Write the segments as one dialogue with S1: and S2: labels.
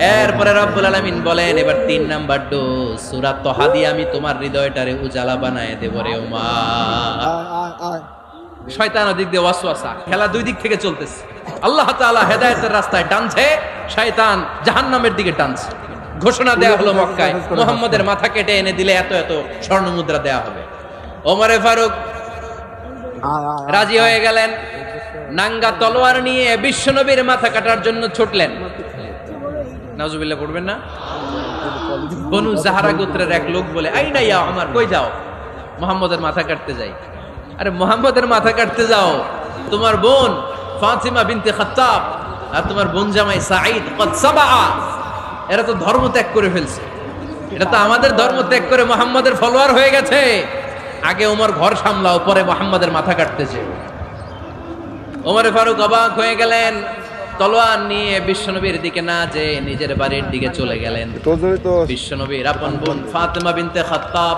S1: এরপরে রব্বুল আলামিন বলেন, এবার তিন নাম্বার ডোজ। সুরা তহা দিয়ে আমি তোমার হৃদয়টারে উজালা বানায় দেব রে উমা শয়তান ওদিক দিয়ে ওয়াসওয়াসা। খেলা দুই দিক থেকে চলতেছে। আল্লাহ তাআলা হেদায়েতের রাস্তায় টানছে, শয়তান জাহান্নামের দিকে টানছে। ঘোষণা দেয়া হলো মক্কায়। মুহাম্মদের মাথা কেটে এনে দিলে এত এত স্বর্ণ মুদ্রা দেয়া হবে। ওমরে ফারুক রাজি হয়ে গেলেন। নাঙ্গা তলোয়ার নিয়ে বিশ্বনবীর মাথা কাটার জন্য ছুটলেন। নাজুবিল্লাহ পড়বেন না? বনু জাহারা গোত্রের এক লোক বলে, আই না ইয়া আমার কই যাও? মোহাম্মদের মাথা কাটতে যাই। আরে, মোহাম্মদের মাথা কাটতে যাও। তোমার বোন ফাতিমা বিনতে খাত্তাব আর তোমার বোন জামাই সাঈদ কদ সাবা এরা তো ধর্ম ত্যাগ করে ফেলছে। এটা তো আমাদের ধর্ম ত্যাগ করে মোহাম্মদের ফলোয়ার হয়ে গেছে। আগে ওমর ঘর সামলাও, পরে মোহাম্মদের মাথা কাটতেছে। ওমরে ফারুক অবাক হয়ে গেলেন। তলোয়ার নিয়ে বিশ্বনবীর দিকে না যে নিজের বাড়ির দিকে চলে গেলেন। বিশ্বনবীর আপন বোন ফাতেমা বিনতে খাত্তাব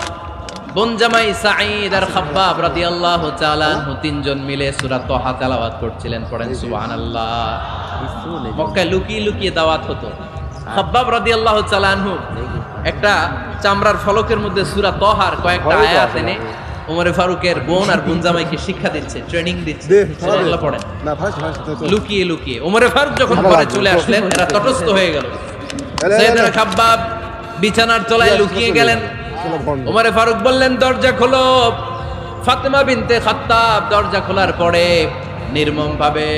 S1: বোন জামাই সাঈদ আর খাব্বাব রাদিয়াল্লাহু তাআলা তিনজন মিলে সূরা তাহা তেলাওয়াত করছিলেন পড়েন সুবহানাল্লাহ। মক্কায় লুকিয়ে লুকিয়ে দাওয়াত হতো। খাব্বাব রাদিয়াল্লাহু তাআলা আনহু একটা চামড়ার ফলকের মধ্যে সূরা তহার কয়েকটা আয়াত এনে ওমরে ফারুকের বোন আর বোন জামাইকে শিক্ষা দিচ্ছে ট্রেনিং দিচ্ছে পড়েন লুকিয়ে লুকিয়ে। ওমরে ফারুক যখন ঘরে চলে আসলেন এরা তটস্থ হয়ে গেল। খাব্বাব বিছানার তলায় লুকিয়ে গেলেন। ওমরে ফারুক বললেন দরজা খোলো। ফাতেমা বিনতে খাত্তাব দরজা খোলার পরে নির্মম ভাবে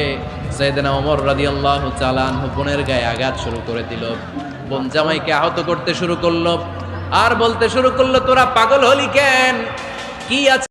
S1: সৈয়দনা ওমর রাদিয়াল্লাহু তাআলা আনহু বোনের গায়ে আঘাত শুরু করে দিল। বোন জামাইকে আহত করতে শুরু করল। আর বলতে শুরু করল তোরা পাগল হলি কেন? কি আছে